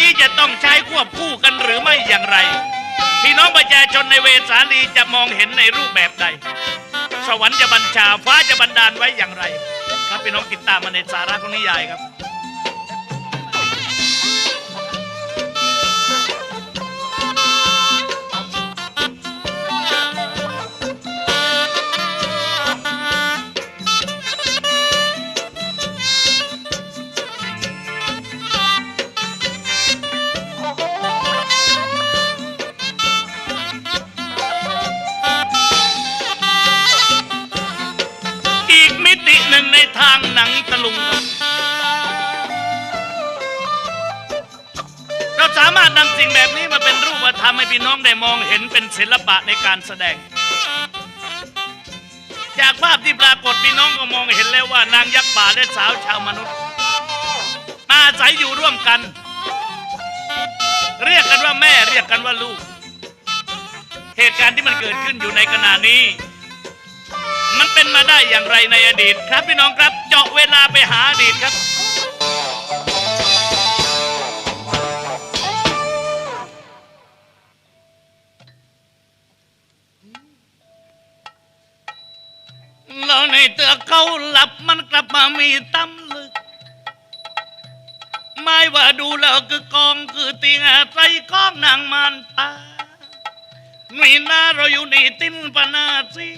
นี้จะต้องใช้ควบคู่กันหรือไม่อย่างไร พี่น้องประชาชนในเวสาลีจะมองเห็นในรูปแบบใด สวรรค์จะบัญชาฟ้าจะบันดาลไว้อย่างไร ครับพี่น้องติดตามมาในสาระของนิยายครับ หนึ่งในทางหนังตะลุง เราสามารถนำสิ่งแบบนี้มาเป็นรูปธรรมให้พี่น้องได้มองเห็นเป็นศิลปะในการแสดง จากภาพที่ปรากฏพี่น้องก็มองเห็นแล้วว่านางยักษ์ป่าและสาวชาวมนุษย์ มาอาศัยอยู่ร่วมกัน เรียกกันว่าแม่เรียกกันว่าลูก เหตุการณ์ที่มันเกิดขึ้นอยู่ในขณะนี้มันเป็นมาได้อย่างไรในอดีตครับพี่น้องครับ เจาะเวลาไปหาอดีตครับ แล้วในเตือเขาหลับมันกลับมามีตำลึก ไม่ว่าดูแล้วคือกองคือติงอาศัยกองนางมันตาหนุ่ยหน้าเราอยู่ในตินปนาซี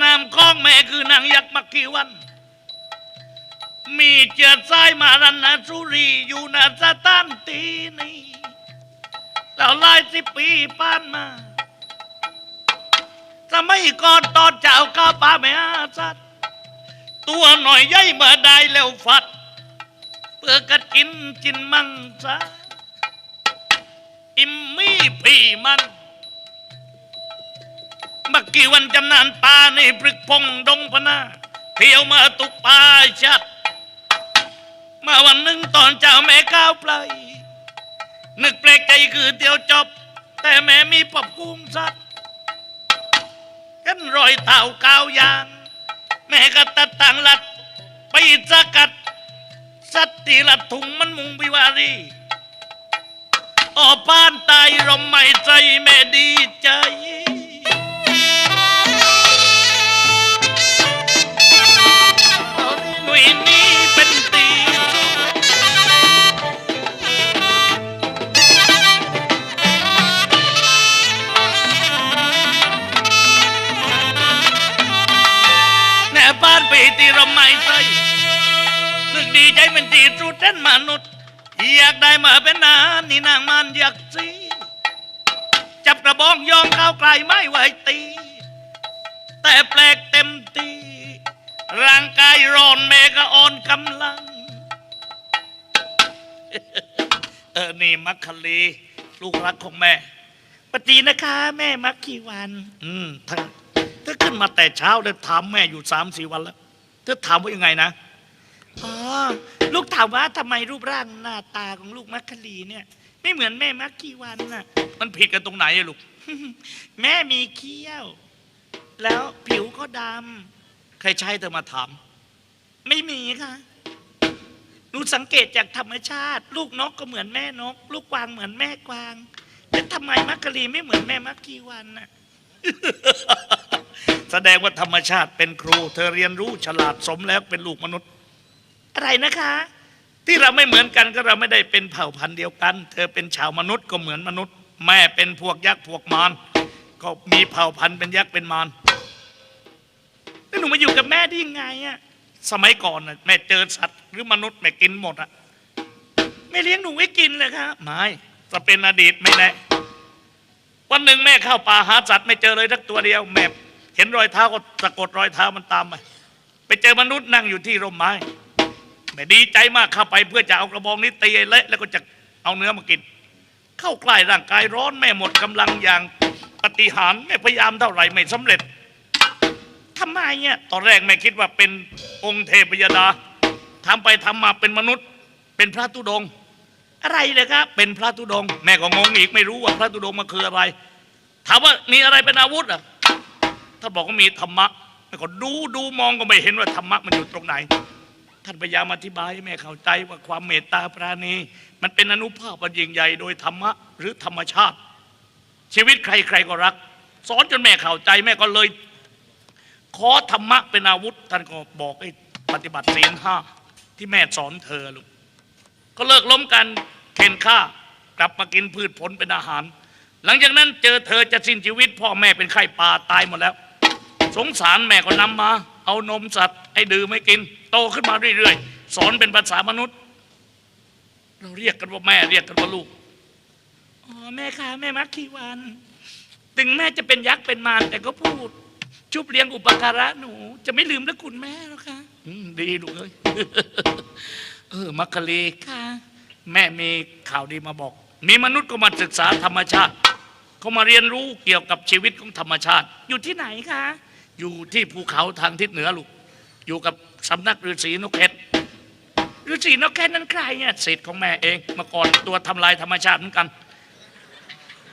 นามของแม่คือนางยักษ์มักขีวัน มีเจือดสายมารันนาสุรีอยู่นาสถานตีนี้แล้วหลายสิบปีผ่านมาสมัยก่อนตอนเจ้าก้าป่าไม่อาสัตว์ตัวหน่อยใหญ่เมื่อได้แล้วฟัด เพื่อกัดกินจินมังซะอิมมี่พี่มัน เมื่อกี่วันจำนานปลาในพรึกพงดงพนาเที่ยวมาตุกปลาชัด มาวันหนึ่งตอนเจ้าแม่ก้าวไพลนึกแปลกใจคือเที่ยวจบ แต่แม่มีปอบกุ้งสัตว์กันรอยเท้าก้าวยาง แม่ก็ตัดต่างลัด ไปสกัด สัตว์ที่ละถุงมันมุงบิวารีออปานตายรมไม่ใจแม่ดีใจากได้มาเป็นนานนี่นางมันอยากซีจับกระบองยองเข้าวไกลไม่ไหวตี แต่แปลกเต็มตีร่างกายร้อนแม่ก็อ่อนกำลัง เออ นี่มัคคลี ลูกรักของแม่ปฏินะคะ แม่มักกี่วัน อืมเธอเธอขึ้นมาแต่เช้าแล้วถามแม่อยู่สามสี่วันแล้วเธอถามว่ายังไงนะอ๋อ ลูกถามว่าทำไมรูปร่างหน้าตาของลูกมัคคลีเนี่ย ไม่เหมือนแม่มักกี่วันน่ะ มันผิดกันตรงไหนอะลูก แม่มีเขี้ยว แล้วผิวก็ดำใครใช้เธอมาถามไม่มีค่ะหนูสังเกตจากธรรมชาติ ลูกนกก็เหมือนแม่นก ลูกกวางเหมือนแม่กวางแต่ทำไมมักกะลีไม่เหมือนแม่มักกีวันน่ะ แสดงว่าธรรมชาติเป็นครู เธอเรียนรู้ฉลาดสมแล้วเป็นลูกมนุษย์ อะไรนะคะ ที่เราไม่เหมือนกันก็เราไม่ได้เป็นเผ่าพันธุ์เดียวกัน เธอเป็นชาวมนุษย์ก็เหมือนมนุษย์ แม่เป็นพวกยักษ์พวกมารก็มีเผ่าพันธุ์เป็นยักษ์เป็นมารแล้วหนูมาอยู่กับแม่ได้ยังไงอะสมัยก่อนน่ะแม่เจอสัตว์หรือมนุษย์แม่กินหมดอะแม่เลี้ยงหนูไว้กินเลยครับไม่จะเป็นอดีตไม่แน่วันหนึ่งแม่เข้าป่าหาสัตว์ไม่เจอเลยทักตัวเดียวแม่เห็นรอยเท้าก็สะกดรอยเท้ามันตามไปไปเจอมนุษย์นั่งอยู่ที่ร่มไม้ ดีใจมากเข้าไปเพื่อจะเอากระบองนี้ตีเละแล้วก็จะเอาเนื้อมากิน เข้าใกล้ร่างกายร้อนแม่หมดกำลังอย่างปฏิหารแม่พยายามเท่าไหร่ไม่สำเร็จทำไมเนี่ยตอนแรกแม่คิดว่าเป็นองค์เทพยดาทำไปทำมาเป็นมนุษย์ เป็นพระธุดง อะไรเลยครับ เป็นพระธุดง แม่ก็งงอีกไม่รู้ว่าพระธุดงมันคืออะไร ถามว่ามีอะไรเป็นอาวุธอะถ้าบอกว่ามีธรรมะแม่ก็ดูดูมองก็ไม่เห็นว่าธรรมะมันอยู่ตรงไหน ท่านพยายามอธิบายให้แม่เข้าใจว่าความเมตตาปราณี มันเป็นอนุภาพอันยิ่งใหญ่โดยธรรมะหรือธรรมชาติ ชีวิตใครใครก็รัก สอนจนแม่เข้าใจแม่ก็เลย ขอธรรมะเป็นอาวุธ ท่านก็บอกให้ปฏิบัติศีลห้าที่แม่สอนเธอลูกก็เลิกล้มกันเข็นฆ่ากลับมากินพืชผลเป็นอาหาร หลังจากนั้นเจอเธอจะสิ้นชีวิต พ่อแม่เป็นไข้ป่าตายหมดแล้ว สงสารแม่ก็นำมา เอานมสัตว์ให้ดื่มให้กิน โตขึ้นมาเรื่อยๆ สอนเป็นภาษามนุษย์ เราเรียกกันว่าแม่เรียกกันว่าลูกอ๋อแม่คะแม่มักขีวัน ถึงแม่จะเป็นยักษ์เป็นมารแต่ก็พูด ชุบเลี้ยงอุปการะหนู จะไม่ลืมพระคุณแม่หรอกค่ะดีลูกเอ้ยเออมักกะลีค่ะแม่มีข่าวดีมาบอก มีมนุษย์ก็มาศึกษาธรรมชาติเขามาเรียนรู้เกี่ยวกับชีวิตของธรรมชาติ อยู่ที่ไหนคะ อยู่ที่ภูเขาทางทิศเหนือลูก อยู่กับ สำนักฤาษีนกเพชรฤาษีนกเพชรนั้นใครเนี่ยศิษย์ของแม่เองเมื่อก่อนตัวทำลายธรรมชาติเหมือนกัน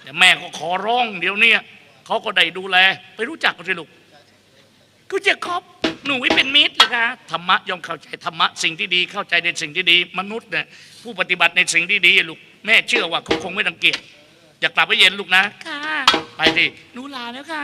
แต่แม่ก็ขอร้องเดี๋ยวเนี้เขาก็ได้ดูแล ไปรู้จักกันสิลูกกูจะคบหนูให้เป็นมิตรเหรอคะธรรมะย่อมเข้าใจธรรมะสิ่งที่ดีเข้าใจในสิ่งที่ดี มนุษย์เนี่ยผู้ปฏิบัติในสิ่งที่ดีลูกแม่เชื่อว่าเขาคงไม่รังเกียจอยากกลับไปเย็นลูกนะค่ะไปสิหนูลาแล้วค่ะ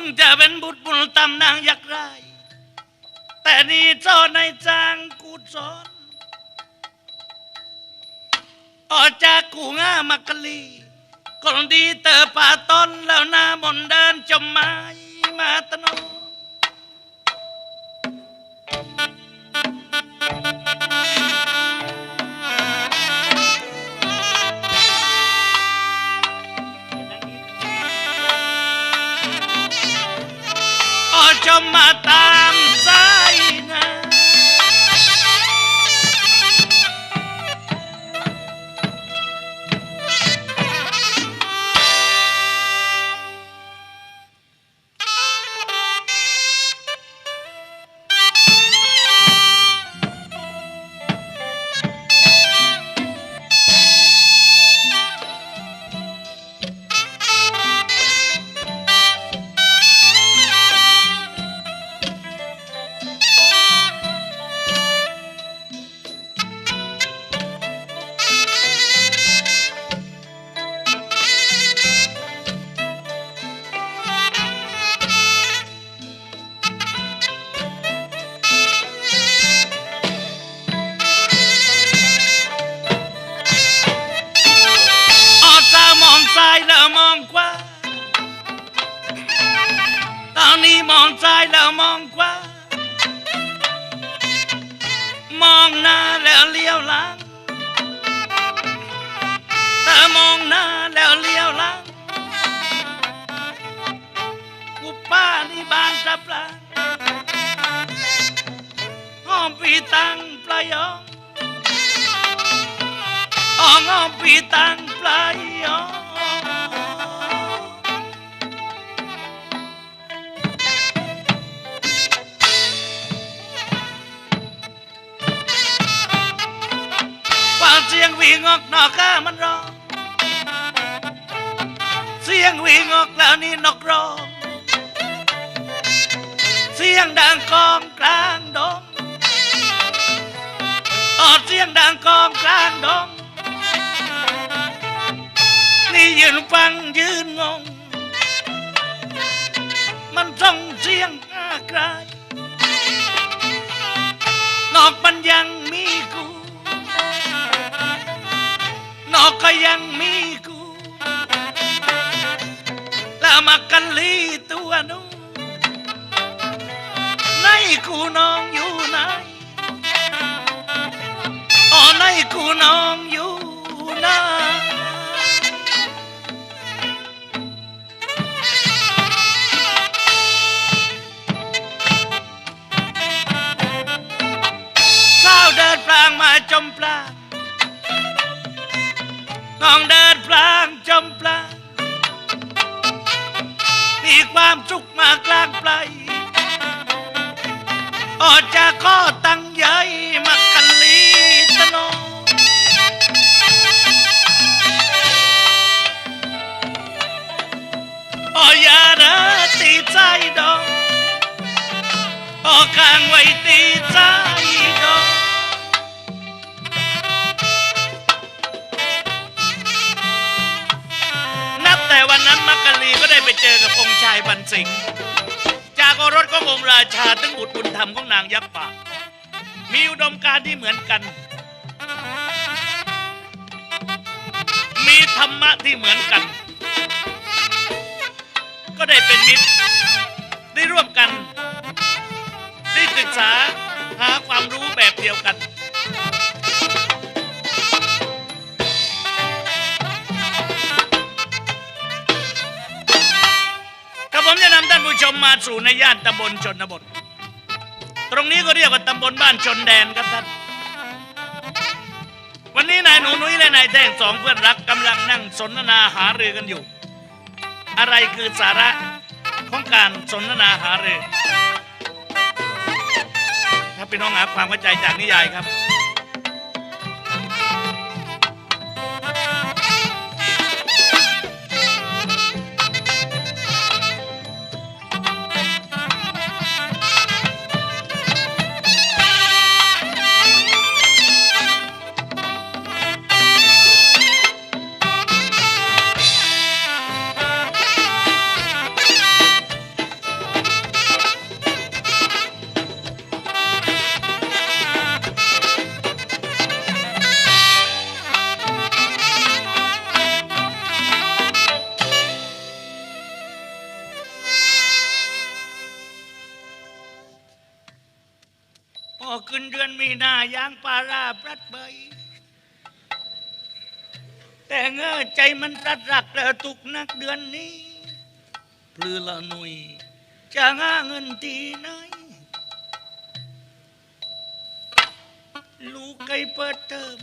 งจะเป็นบุตรบุญตำนางอยากไรแต่นี่เจ้าในจางกูสอนออกจากกูง่ามักกะลีคนดีเตอป่าต้นแล้วหน้ามนเดินจมไม้มาตะโน อ บานสับปลาห้อมปีตังปลายองอองอปีตังปลายอฟังเสียงวิ่งอกนอกข้ามันร้อง เสียงวิ่งออกแล้วนี่นกร้อง เสียงดังกองกลางดงออดเสียงดังกองกลางดง นี่ยืนฟังยืนงง มันส่งเสียงอ้ากลายนอกมันยังมีกู นอกก็ยังมีกู แล้วมากันลีตัวนู้นใน กูน้องอยู่ไหนอ๋อในกูน้องอยู่ไหน อกับองค์ชายบันสิงห์จากโอรสขององค์ราชาตึงบุตรบุญธรรมของนางยักษ์ป่า มีอุดมการณ์ที่เหมือนกัน มีธรรมะที่เหมือนกัน ก็ได้เป็นมิตร ได้ร่วมกัน ได้ศึกษาหาความรู้แบบเดียวกัน ผู้ชมมาสู่ในย่านตำบลชนบท ตรงนี้ก็เรียกว่าตำบลบ้านชนแดนครับท่าน วันนี้นายหนูนุ้ยและนายแท่งสองเพื่อนรักกำลังนั่งสนทนาหารือกันอยู่ อะไรคือสาระของการสนทนาหารือ ถ้าพี่น้องหาความเข้าใจจากนิยายครับ ใจมันปรัดรักแล้วตุกนักเดือนนี้พลือละหนุยจะหาเงินที่ไหนลูกไก่เปิดเติม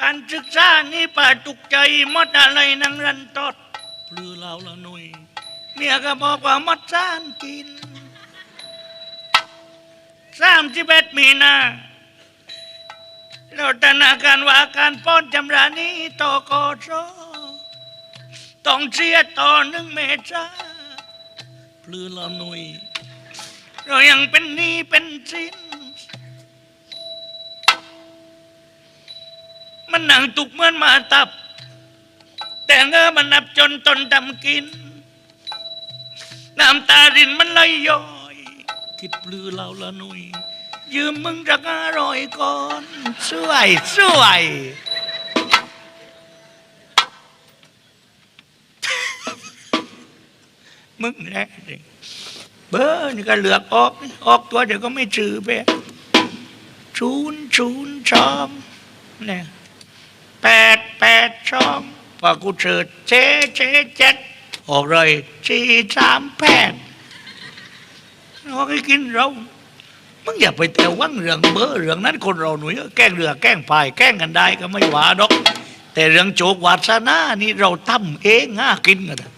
การศึกษานี่ป่าตุกใจมดอะไรนังรันตอดพลือเราละหนุยเมียก็บอกว่ามดสานกินสามสิบเอ็ดมีนา เราธนาการว่าการป้อนจำรานี้ต่อกอชอต้องเสียต่อหนึ่งเมษาพลือละหนุยเรายังเป็นหนี้เป็นสินมันหนังตุกเหมือนมาตับ แต่เงอมันนับจนตนดำกิน น้ำตารินมันไหลย้อย คิดปลือเราละนุย ยืมมึงรักอร่อยก่อนสวยสวยมึงแน่ดิเบอร์นี่ก็เหลือกออก ออกตัวเดี๋ยวก็ไม่จือไปชูนชูนชองเนี่ยแปดแปดช่องพอกูเฉิดเจ๊เจ๊เจ็ดออกเลยสี่สามแปดออกให้กินเรา มึงอย่าไปแต่วังเรื่องเบอร์เรื่องนั้นคนเราหนุ่ยแกล้งเรือแกล้งพายแกล้งกันได้ก็ไม่หวาดอก แต่เรื่องโจกวาสนานี่เราทำเองห้ากินกันนะ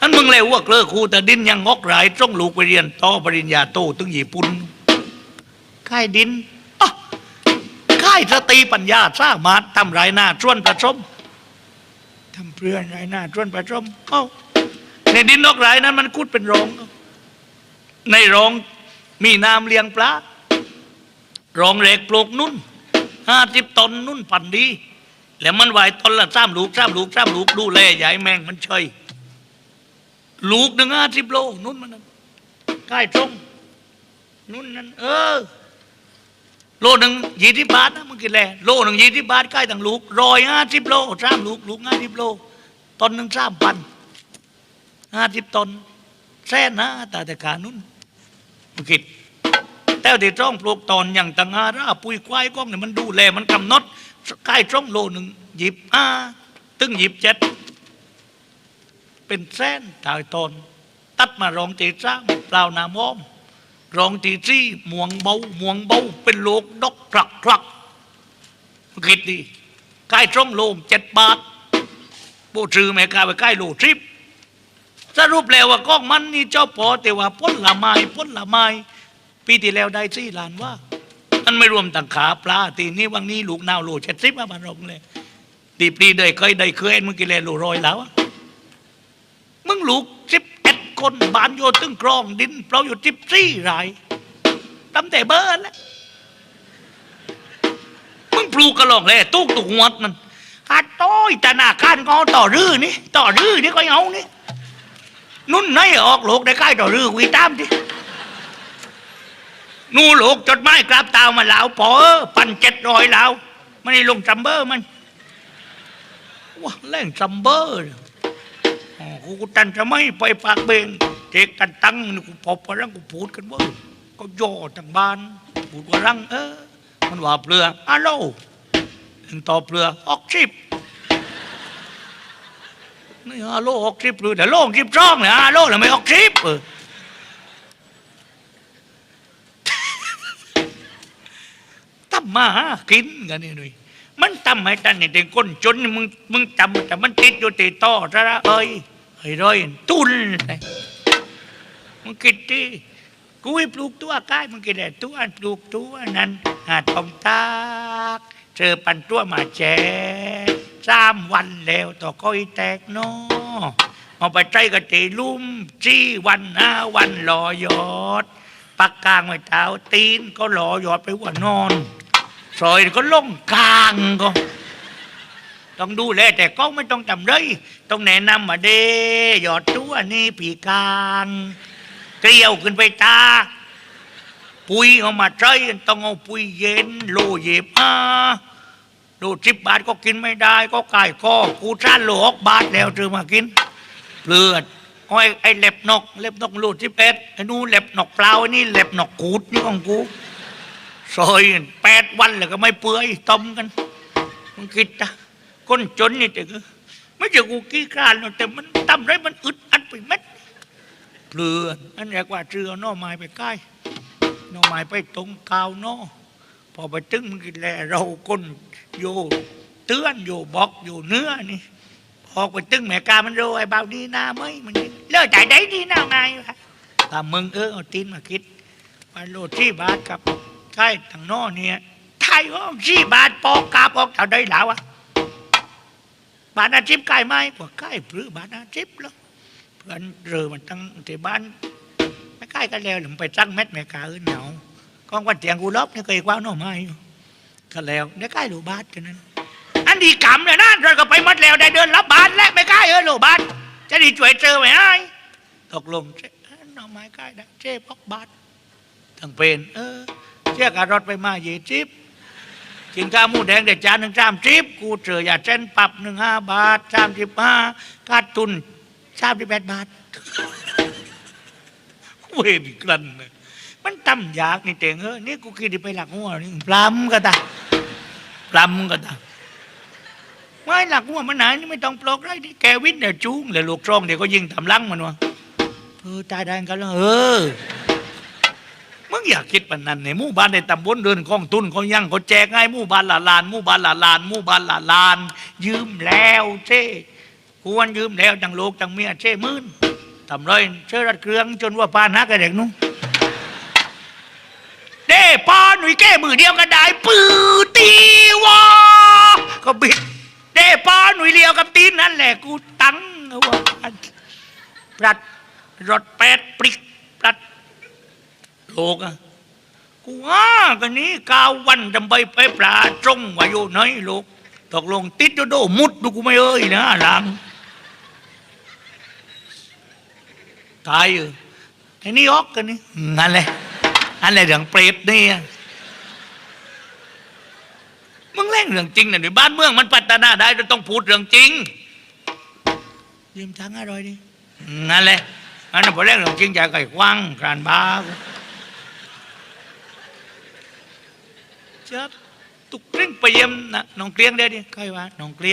อันมึงเลยว่าเกลือครูแต่ดินยังงอกหลายจ้องลูกไปเรียนต่อปริญญาโตถึงญี่ปุ่นค่ายดินอ๊ะค่ายสตรีปัญญาสร้างมาทำไรหน้าชวนประชมทำเพื่อนไรหน้าชวนประชมเอ้าในดินนอกหลายนั้นมันคุดเป็นโรงในโรง มีน้ำเลี้ยงปลาโรงเหล็กปลูกนุ่นห้าสิบตนนุ่นพันดี แล้วมันไหวตนละสามลูกสามลูกสามลูกดูแลใหญ่แมงมันเฉยลูกหนึ่งห้าสิบโลนุ่นมันใกล้ตรงนุ่นนั่นเออ โลหนึ่งยี่สิบบาทนะมึงกินแลโลหนึ่งยี่สิบบาทใกล้ตั้งลูกร้อยห้าสิบโลสามลูกลูกห้าสิบโลตนหนึ่งสามพันห้าสิบตนแสนนะตาแต่การนุ่น มึงคิดแต่ที่จ้องปลูกตอนอย่างตังอาราปุยควายก้องเนี่ยมันดูแลมันกำหนดใกล้จ้องโลหนึ่งหยิบอ้าตึงหยิบเจ็ดเป็นแสนตายตอนตัดมารองตีจ้างเปล่านามอ้อมรองตีจี้หมวงเบาหมวงเบาเป็นโลกดอกคลักคลักกิดดิใกล้จ้องโลมเจ็ดบาทโบจือแม่กาไปใกล้โลทริป สรุปแล้วว่าก้องมันนี่เจ้าปอแต่ว่าพ้นละไม้พ้นละไม้ปีที่แล้วได้สี่ล้านว่า มันไม่รวมต่างขาปลาตีนี้วังนี้ลูกนาวโลเช็ดซิบมาบันรงเลยตีปีได้เคยได้เคยมึงกินเลยโลรอยแล้วมึงลูกสิบเอ็ดคนบานโยตึงกรองดินเปล่าอยู่สิบสี่รายตั้งแต่เบิร์นแล้วมึงปลูกกระหล่องเลยตุกตุกงวดมันขาดต้อยแต่หน้าขานก็เอต่อรื้อนี่ต่อรื้อนี่ก็เอานี่ นุ่นไหนออกโลกได้ใกล้ต่อรือกุยตามที่นูลูกจดหมายกราบตาวมาแล้วพอเออพันเจ็ดร้อยแล้วมันนี่ลงซัมเบอร์มันว้าแรงซัมเบอร์เนี่ยอ๋อกูตันจะไม่ไปปากเบงเทกกันตั้งนี่กูพบกันรังกูพูดกันว่าก็ย่อทางบ้านพูดว่ารังเออมันว่าเปลืออะโลถึงต่อเปลือออกชิป นี่อะโลออกชิปหรือแต่โลออกชิปร่องเนี่ยอะโลแล้วไม่ออกชิปเออทำมาหากินกันนี่หนุ่ยมันทำให้ตันนี่เด็กคนจนมึงมึงจำแต่มันติดอยู่ติดต่อซะละเอ้ยไอ้ร้อยตุนเลยมึงคิดดิกูให้ปลูกตัวกายมึงกินแต่ตัวปลูกตัวนั้นหาทองตากเจอปันตัวมาแจ สามวันแล้วต่อก้อยแตกเนอเอาไปใจกะตีลุ่มจี้วันห้าวันรอยอดปักกลางไว้เท้าตีนก็หล่อยอดไปหัวนอนซอยก็ล่งกลางก็ต้องดูแลแต่ก็ไม่ต้องจำเลยต้องแนะนำมาเดหยอดตัวนี่ผีกลางเกลียวขึ้นไปตา ปุ๋ยเอามาใช้ต้องเอาปุ๋ยเย็นโลเย็บอ่า โลสิบบาทก็กินไม่ได้ ก็ไก่ก็กูท่านโลหกบาทแล้วซื้อมากินเลือดโอ้ไอ้เล็บนก เล็บนกรูดสิบเอ็ดไอ้นู่เล็บนกเปล่าไอ้นี่เล็บนกกูดนี่ของกูซอยแปดวันแล้วก็ไม่เปื่อยต้มกันมึงคิดจ้ะคนจนนี่แต่ก็ไม่ใช่กูกี้กรานแต่มันทำไรมันอึดอัดไปเม็ดเปลือนอันแรกว่าเชือน่อไม้ไปใกล้น่อไม้ไปตรงกาวน่อ พอไปตึ้งมันกินแลเราคนโยเตือนโยบอกโยเนื้อนี่ออกไปตึ้งแม่กามันโรไอ้เบาดีหน้าไหมมันเลิกจ่ายได้ดีหน้าไงวะถ้ามึงเออเอาตีนมาคิดไปโลดที่บาทกับใกล้ทางนอเนี่ยไทยห้องสี่บาทปอกกาปอกเท่าได้แล้วอะบาทอาชิบใกล้ไหมกว่าใกล้หรือบาทอาชิบแล้วเพื่อนเรือมันตั้งที่บ้านไม่ใกล้กันแล้วหรือไปตั้งเม็ดแม่กาเอื่นเหนา ก้องวันเตียงกูลบนี่เคยกว้างหน่อไม้ก็แล้วได้ใกล้หรือบาทกันนั้น อันดีกำเลยนะเราก็ไปหมดแล้วได้เดินรับบาทและไม่ใกล้เออโลบาทจะดีช่วยเจอไหมไอ้ตกลงเจ๊หน่อไม้ใกล้ได้เจ๊พกบาททั้งเป็นเออเจ๊กับรถไปมาเยจิบกินข้าวมูแดงเด็ดจานหนึ่งสามจิบกูเจออย่าเส้นปรับหนึ่งห้าบาทสามสิบห้าขาดทุนสามสิบแปดบาทเวรอีกลันนะ มันตำยากนี่เตงเออนี่กูคิดไปหลักหัวนี่ปลำก็ตาปลำก็ตาไม่หลักหัวมันไหนนี่ไม่ต้องปลอกไรนี่แกวิทย์เนี่ยจูงเลยลูกช่องเดี๋ยวก็ยิงทำลังมันวะเออตายได้กันแล้วเออมึงอยากคิดปานนั้นในหมู่บ้านในตำบลเดินกองทุนเขายังเขาแจกง่ายมู่บ้านละลานมู่บ้านละลานมู่บ้านละลาน ยืมแล้วเจ้ควรยืมแล้วจังลูกจังเมียเจ้มื่นทำเลยเชื่อรัดเครื่องจนว่าปานักกับเด็กนู้น เด้ปอหนุ่ยแก้มือเดียวกันได้ปือตีวอก็บิดเด้ปอหนุ่ยเลียวกับตีนนั่นแหละกูตั้งว่าปรัดรถแปดปริกปรัดโลกอะกูว่ากันนี้กาวันจำใบไปปลาจงว่าอยู่ไหนลูกตกลงติดโดโดมุดดูกูไม่เอ้ยนะหลังตายอยู่ไอ้นี่ออกกันนี่นั่นแหละ อันแหละเรื่องเปรตนี่อะมึงเล่นเรื่องจริงนะหรือบ้านเมืองมันพัฒนาได้เราต้องพูดเรื่องจริงยืมทั้งอร่อยดินั่นแหละอันนั้นพอเล่นเรื่องจริงอย่าไก่กว้างกรานบ้าจับตุกเร่งไปเยี่ยมนะน้องเกลียงได้ดิใครวะน้องเกลียง